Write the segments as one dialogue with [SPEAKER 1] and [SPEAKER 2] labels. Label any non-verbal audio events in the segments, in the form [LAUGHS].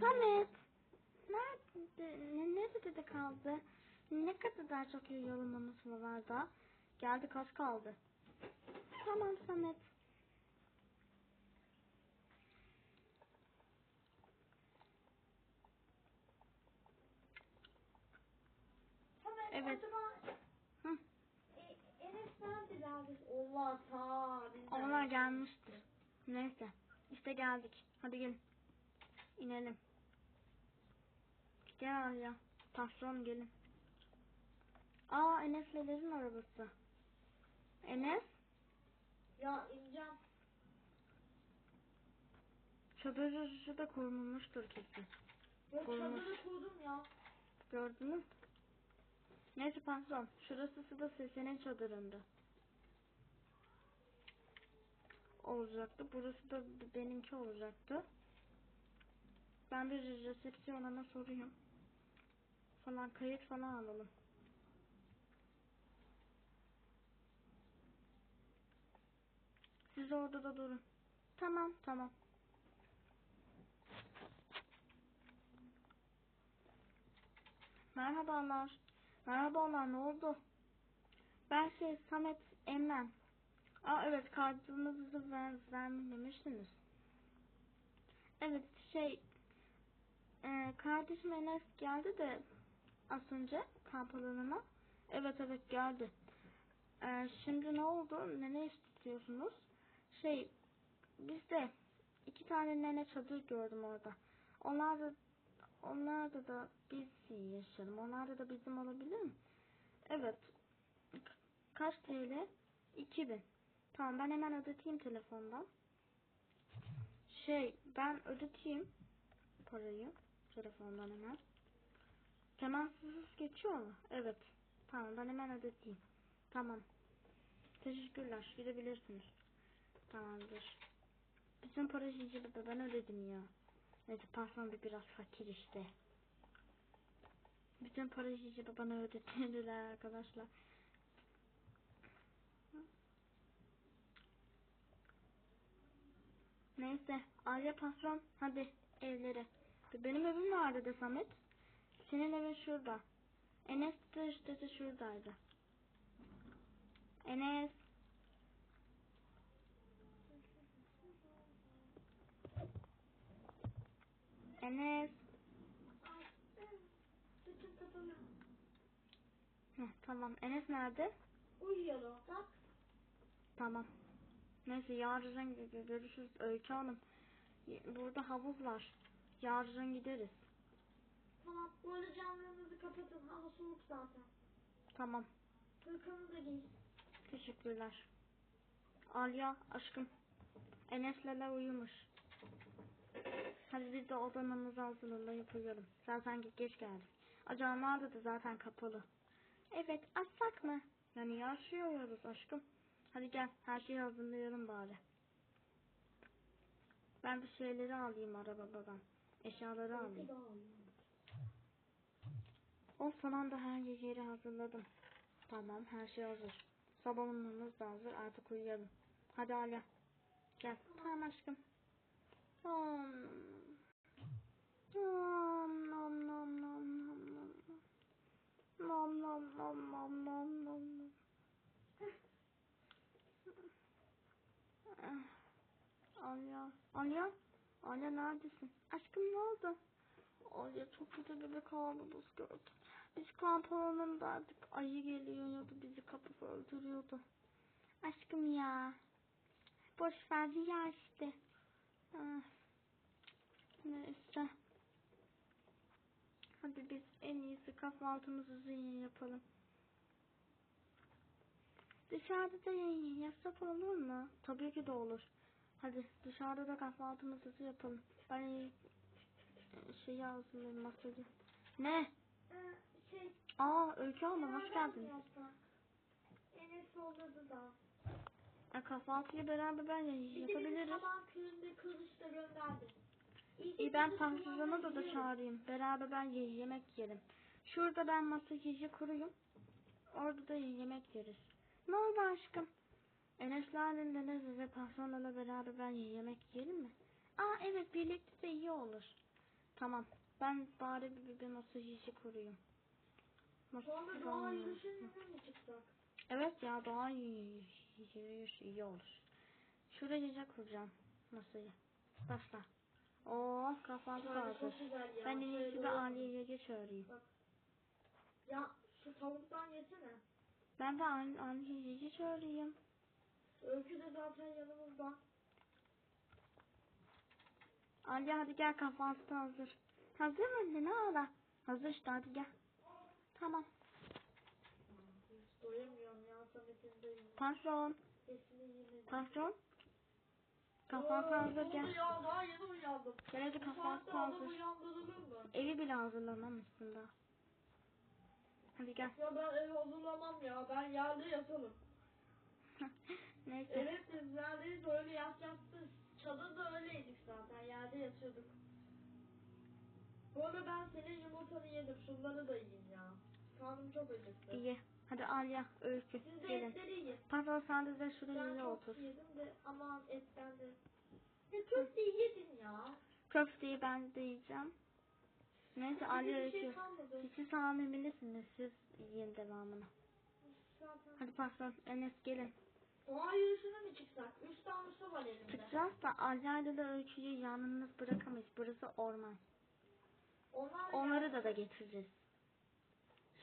[SPEAKER 1] Samet. Nerede? Ne, nerede de kaldı? Ne kadar daha çok yollamamız var da? Geldi kaç kaldı? Tamam Samet.
[SPEAKER 2] Samet
[SPEAKER 1] Evet.
[SPEAKER 2] acaba
[SPEAKER 1] Hı.
[SPEAKER 2] e, Enes nerede abi? Allah ta. bizden.
[SPEAKER 1] Onlar gelmiştir. Neyse. İşte geldik. Hadi gelin. İnelim. Gel ya. Patron gelin. Aa Enes'lerin arabası. Enes
[SPEAKER 2] Ya ineceğim.
[SPEAKER 1] çadırı da kurulmuştur kesin.
[SPEAKER 2] Ya
[SPEAKER 1] Koymuş.
[SPEAKER 2] çadırı kurdum ya.
[SPEAKER 1] Gördünüz mü? Neyse patron. Şurası da senin çadırında. Olacaktı. Burası da benimki olacaktı. Ben bir resepsiyona sorayım. Falan kayıt falan alalım. Siz orada da durun. Tamam tamam. Merhabalar. Merhabalar ne oldu? Ben şey Samet Emren. Aa evet kartınızı ver, vermemiştiniz. Evet şey e, kardeşim Enes geldi de az önce kamp alanına. Evet evet geldi. E, şimdi ne oldu? Ne ne istiyorsunuz? Şey bizde iki tane nene çadır gördüm orada. Onlar da onlar da biz yaşayalım. Onlar da bizim olabilir mi? Evet. Kaç TL? 2000. Tamam ben hemen ödeteyim telefondan. Şey ben ödeteyim parayı telefondan hemen. Temassız geçiyor mu? Evet. Tamam ben hemen ödeteyim. Tamam. Teşekkürler. Gidebilirsiniz. Tamamdır. Bütün iyice de ben ödedim ya. Neyse patron bir biraz fakir işte. Bütün para iyice bana ödettiler arkadaşlar. Neyse Arya patron hadi evlere. Benim evim nerede de Samet? Senin evin şurada. Enes de işte de şuradaydı. Enes. Enes. Heh, tamam. Enes nerede?
[SPEAKER 2] Uyuyorum. Bak.
[SPEAKER 1] Tamam. Neyse yarın gö- görüşürüz Öykü Hanım. Burada havuz var. Yarın gideriz.
[SPEAKER 2] Tamam. Bu arada camlarınızı kapatın. Hava soğuk zaten.
[SPEAKER 1] Tamam.
[SPEAKER 2] Hırkanı da giyin.
[SPEAKER 1] Teşekkürler. Alya aşkım. Enes'le uyumuş. Hadi biz de odanımızı hazırlayıp uyuyalım. Zaten ge- geç geldik. Acanlar da zaten kapalı. Evet açsak mı? Yani yaşıyoruz aşkım. Hadi gel her şeyi hazırlayalım bari. Ben bir şeyleri alayım arabadan. Eşyaları alayım.
[SPEAKER 2] Uyku da alayım.
[SPEAKER 1] O son anda her yeri hazırladım. Tamam her şey hazır. Sabunumuz da hazır artık uyuyalım. Hadi Alya. Gel. Tamam aşkım. Om. Om nom nom nom nom nom. Nom nom nom nom nom nom nom. Ah. Alya. Alya. Alya neredesin? Aşkım ne oldu? Alya çok kötü bir kabus gördüm. Biz kamp alanındaydık. Ayı geliyordu bizi kapıp öldürüyordu. Aşkım ya. Boş ver ya işte. Ah. Neyse. Hadi biz en iyisi kahvaltımızı zihin yapalım. Dışarıda da yayın yapsak olur mu? Tabii ki de olur. Hadi dışarıda da kahvaltımızı yapalım. Ben şey hazırlayayım masayı. Ne?
[SPEAKER 2] Ee, şey.
[SPEAKER 1] Aa Öykü Hanım hoş
[SPEAKER 2] yapsak? Enes olmadı da.
[SPEAKER 1] E, kahvaltıyı beraber ben yapabiliriz.
[SPEAKER 2] sabah köyünde kılıçla. İyi,
[SPEAKER 1] ben Tahsin'e da da çağırayım. Beraber ben ye- yemek yiyelim. Şurada ben masayı kuruyum. Orada da yemek yeriz. Ne oldu aşkım? Enes'lerle Deniz ve patronla beraber ben yemek yiyelim mi? Aa evet birlikte de iyi olur. Tamam. Ben bari bir, bir masa işi kurayım. Masa
[SPEAKER 2] Sonra doğa
[SPEAKER 1] falan-
[SPEAKER 2] yürüyüşüne mi çıksak?
[SPEAKER 1] Evet ya doğa y- yürüyüş iyi olur. Şuraya kuracağım masayı. Başla. Oo
[SPEAKER 2] Yani
[SPEAKER 1] hazır. Ben en iyisi
[SPEAKER 2] olur.
[SPEAKER 1] Aliye'ye çağırayım.
[SPEAKER 2] Ya şu tavuktan yesene.
[SPEAKER 1] Ben de Ali- Aliye'ye çağırayım.
[SPEAKER 2] Öykü de zaten yanımızda.
[SPEAKER 1] Aliye hadi gel kahvaltı hazır. Hazır mı? Ne ara? Hazır işte hadi gel. Tamam.
[SPEAKER 2] Doyamıyorum ya Samet'in de
[SPEAKER 1] Patron. Patron. Kahvaltı hazır gel.
[SPEAKER 2] ya daha yeni uyandım.
[SPEAKER 1] Gel hadi kahvaltı hazır. Evi bile hazırlamamışsın daha. Hadi gel.
[SPEAKER 2] Ya ben evi hazırlamam ya. Ben yerde yatalım. [LAUGHS]
[SPEAKER 1] Neyse.
[SPEAKER 2] Evet biz neredeyiz öyle yatacaksınız. Çadırda öyleydik zaten. Yerde yatıyorduk. Bu arada ben senin yumurtanı yedim. Şunları da yiyin ya. Karnım çok acıktı.
[SPEAKER 1] İyi. Hadi Alya, Öykü.
[SPEAKER 2] Siz de
[SPEAKER 1] Gelin.
[SPEAKER 2] etleri yiyin.
[SPEAKER 1] Patron sen de de şuraya
[SPEAKER 2] Ben
[SPEAKER 1] yine
[SPEAKER 2] çok
[SPEAKER 1] otur.
[SPEAKER 2] yedim de aman etten de. Ya köfteyi yedin ya.
[SPEAKER 1] Köfteyi ben de yiyeceğim. Neyse Alya,
[SPEAKER 2] Bir şey
[SPEAKER 1] Öykü.
[SPEAKER 2] kalmadı.
[SPEAKER 1] Siz siz hamilesiniz. Siz yiyin devamını.
[SPEAKER 2] Zaten.
[SPEAKER 1] Hadi patron Enes gelin.
[SPEAKER 2] Doğa yürüyüşüne mi çıksak? Üç su var elimde.
[SPEAKER 1] Çıkacağız da Alya'yla da Öykü'yü yalnız bırakamayız. Burası orman.
[SPEAKER 2] Onlar
[SPEAKER 1] Onları da da getireceğiz.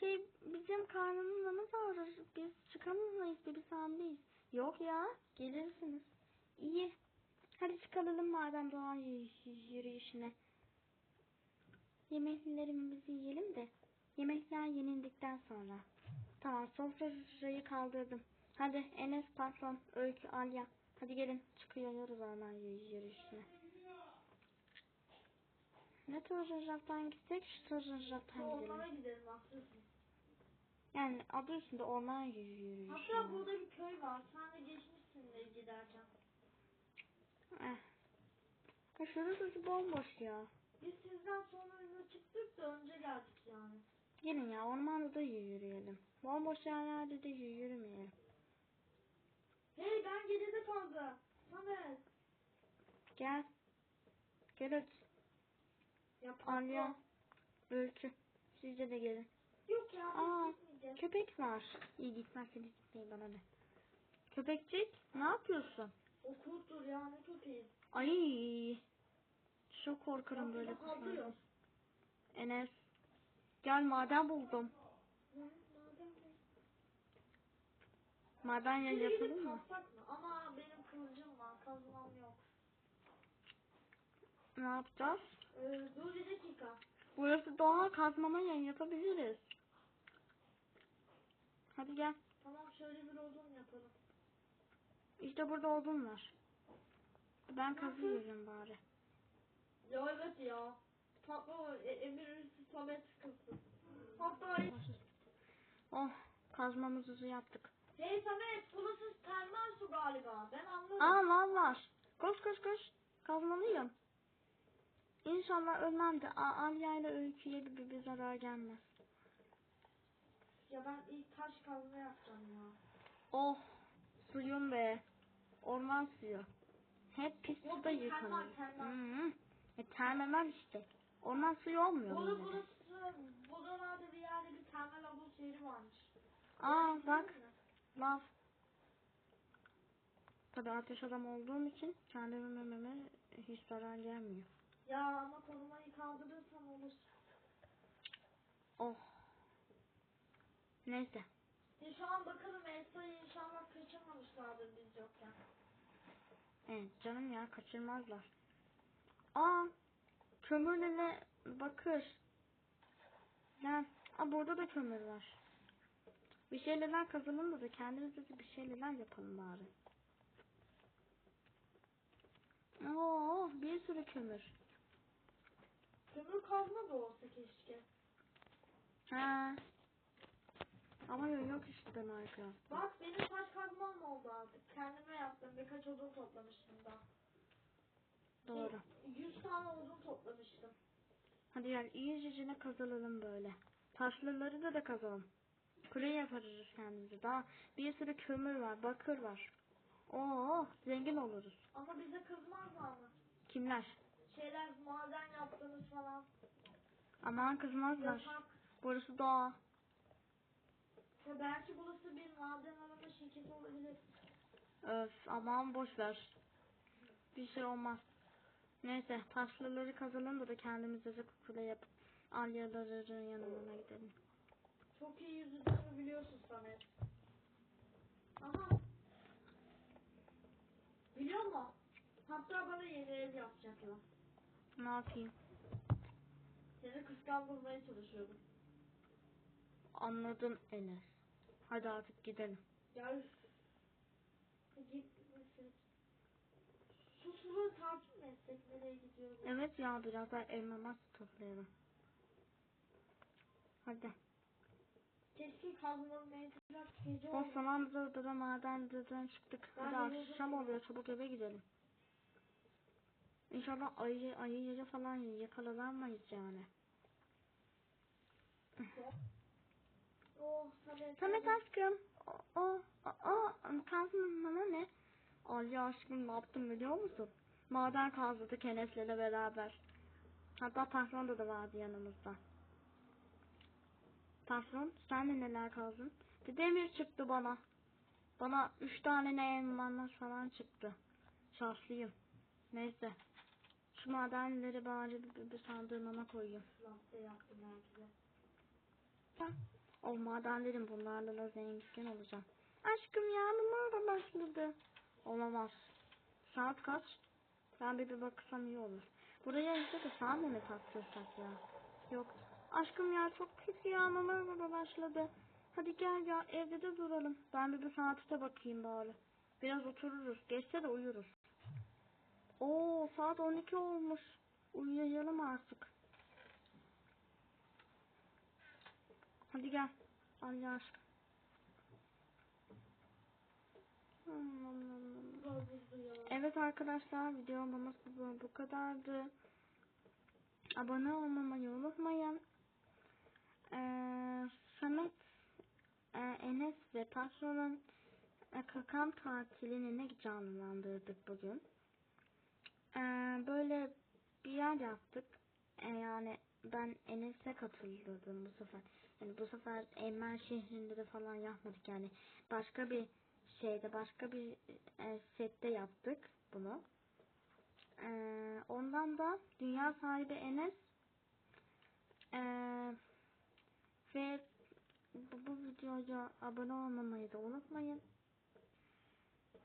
[SPEAKER 1] Şey bizim karnımız ağrır. Biz çıkamayız. Biz hamileyiz. Yok ya. Gelirsiniz. İyi. Hadi çıkalım madem doğa yürü- yürüyüşüne. Yemeklerimizi yiyelim de. Yemekler yenildikten sonra. Tamam sofrayı kaldırdım. Hadi Enes patron, Öykü, Alya. Hadi gelin çıkıyoruz yürü- yürüyüşüne. Ne taraftan gitsek şu taraftan
[SPEAKER 2] Ormana
[SPEAKER 1] gidelim.
[SPEAKER 2] gidelim haklısın.
[SPEAKER 1] Yani adı üstünde orman yürü- yürüyüşü.
[SPEAKER 2] Hatta burada bir köy var. Sen de geçmişsin de giderken.
[SPEAKER 1] Eh. Ya şurası bomboş ya.
[SPEAKER 2] Biz sizden sonra yola çıktık da önce geldik yani.
[SPEAKER 1] Gelin ya ormanda da yürüyelim. Bomboş yerlerde de yürümeyelim.
[SPEAKER 2] Hey ben geride kaldım. Samet.
[SPEAKER 1] Gel. Gel hadi.
[SPEAKER 2] Ya.
[SPEAKER 1] Alya. Öykü. Sizce de gelin.
[SPEAKER 2] Yok ya
[SPEAKER 1] Aa. Köpek var. İyi gitmezseniz gitmeyin bana ne. Köpekçik ne yapıyorsun?
[SPEAKER 2] O kurttur ya ne köpeği.
[SPEAKER 1] Ay. Çok korkarım
[SPEAKER 2] Ya,
[SPEAKER 1] böyle kuşlardan. Enes. Gel maden buldum.
[SPEAKER 2] Hı, madem ki.
[SPEAKER 1] Maden ya
[SPEAKER 2] Şimdi
[SPEAKER 1] yapalım mı?
[SPEAKER 2] Ama benim kılıcım var. Kazmam yok.
[SPEAKER 1] Ne yapacağız?
[SPEAKER 2] Ee, dur bir dakika.
[SPEAKER 1] Burası doğal kazmama yayın yapabiliriz. Hadi gel.
[SPEAKER 2] Tamam şöyle bir odun yapalım.
[SPEAKER 1] İşte burada odun var. Ben kazıyorum bari.
[SPEAKER 2] Ya evet ya. Patron e, Emir Ürüsü Samet kızdı. Hatta
[SPEAKER 1] Oh kazmamızı yaptık.
[SPEAKER 2] Hey Samet burası termal su galiba. Ben anladım.
[SPEAKER 1] Aa var. Koş koş koş. Kazmalıyım. İnşallah ölmem de Alya ile Öykü'ye bir, bir zarar gelmez.
[SPEAKER 2] Ya ben ilk taş kazma yapacağım ya.
[SPEAKER 1] Oh suyum be. Orman suyu. Hep pis
[SPEAKER 2] Yok,
[SPEAKER 1] suda
[SPEAKER 2] termal,
[SPEAKER 1] yıkanıyor.
[SPEAKER 2] termal.
[SPEAKER 1] Hı hı. E termemel işte. Orman suyu olmuyor de?
[SPEAKER 2] burası buralarda bir yerde bir termal havuz yeri varmış.
[SPEAKER 1] Aa bak
[SPEAKER 2] mi?
[SPEAKER 1] Lav. Tabii ateş adam olduğum için kendime mememe hiç zarar gelmiyor.
[SPEAKER 2] Ya ama korumayı kaldırırsam olur.
[SPEAKER 1] Oh. Neyse.
[SPEAKER 2] Ya şu an bakalım Elsa'yı inşallah kaçırmamışlardır biz yokken.
[SPEAKER 1] Evet canım ya kaçırmazlar. Aa kömürle bakır. Gel. Aa burada da kömür var. Bir şeyler kazalım da, da kendimize de bir şeyler yapalım bari. Oo bir sürü kömür.
[SPEAKER 2] Kömür kazma da olsa keşke.
[SPEAKER 1] Ha. Ama yok yok işte Minecraft.
[SPEAKER 2] Bak benim taş kazmam oldu artık. Kendime yaptım. Birkaç odun toplamıştım da.
[SPEAKER 1] Doğru.
[SPEAKER 2] 100 tane odun toplamıştım.
[SPEAKER 1] Hadi gel iyicecine kazalım böyle. Taşlıları da da kazalım. Kule yaparız kendimize. Daha bir sürü kömür var, bakır var. Oo, zengin oluruz.
[SPEAKER 2] Ama bize kızmazlar mı?
[SPEAKER 1] Kimler?
[SPEAKER 2] şeyler maden yaptığınız falan.
[SPEAKER 1] Aman kızmazlar.
[SPEAKER 2] Yasak.
[SPEAKER 1] Burası doğa.
[SPEAKER 2] Ya belki burası bir maden arama şirketi olabilir.
[SPEAKER 1] Öf aman boş ver. Bir şey olmaz. Neyse taşlıları kazalım da da kendimize kukule yapıp alyaların yanına gidelim.
[SPEAKER 2] Çok iyi yüzüdüğünü biliyorsun Samet. Aha. Biliyor musun? Hatta bana yeni ev yapacaklar.
[SPEAKER 1] Ne yapayım?
[SPEAKER 2] Seni kıskandırmaya çalışıyorum.
[SPEAKER 1] Anladım Enes. Hadi artık gidelim.
[SPEAKER 2] Gel. Git. mesela. Şu suları takip mi etsek nereye gidiyoruz?
[SPEAKER 1] Evet ya biraz daha elma toplayalım. Hadi.
[SPEAKER 2] Keşke kazmanın mevzular gece
[SPEAKER 1] O
[SPEAKER 2] oldu.
[SPEAKER 1] çıktık.
[SPEAKER 2] Ben
[SPEAKER 1] Hadi
[SPEAKER 2] de
[SPEAKER 1] akşam oluyor çabuk eve gidelim. İnşallah ayı ayı falan yakalalanmayız yani.
[SPEAKER 2] Oh Samet.
[SPEAKER 1] Samet aşkım. O, o, o, o kazmana ne? Alya aşkım ne yaptım biliyor musun? Maden kazdık Enes'le beraber. Hatta da, da vardı yanımızda. Patron sen de neler kazdın? Bir demir çıktı bana. Bana üç tane ne elmanlar falan çıktı. Şanslıyım. Neyse. Şu madenleri bari bir, bir sandığıma koyayım. O madenlerin bunlarla da zengin olacağım. Aşkım yağmur başladı. Olamaz. Saat kaç? Ben bir bir baksam iyi olur. Buraya işte de saat mi taktırsak ya? Yok. Aşkım ya çok kötü yağmur da başladı. Hadi gel ya evde de duralım. Ben bir bir saate bakayım bari. Biraz otururuz. Geçse de uyuruz. Oo saat 12 olmuş. Uyuyalım artık. Hadi gel.
[SPEAKER 2] Bozuldu ya.
[SPEAKER 1] Evet arkadaşlar videomuz bu, kadardı. Abone olmayı unutmayın. Ee, Samet, e, Enes ve patronun e, kakam tatilini ne canlandırdık bugün. Ee, böyle bir yer yaptık. E, yani ben Enes'e katıldım bu sefer. Yani bu sefer Emel şehrinde de falan yapmadık yani. Başka bir şeyde başka bir e, sette yaptık bunu. Ee, ondan da dünya sahibi Enes ee, ve bu, bu videoya abone olmamayı da unutmayın.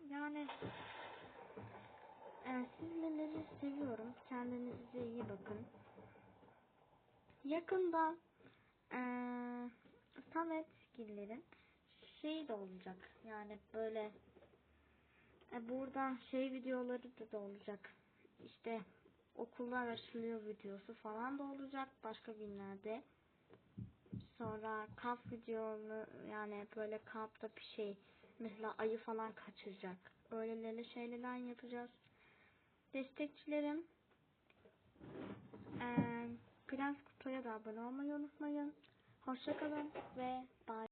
[SPEAKER 1] Yani e, sizleri seviyorum. Kendinize iyi bakın. Yakında e, Samet Giller'in şey de olacak. Yani böyle e, burada şey videoları da, da olacak. İşte okullar açılıyor videosu falan da olacak başka günlerde. Sonra kamp videoları yani böyle kampta bir şey mesela ayı falan kaçıracak. Öyle şeyler yapacağız. Destekçilerim eee Prens Kutu'ya da abone olmayı unutmayın. Hoşçakalın ve bye.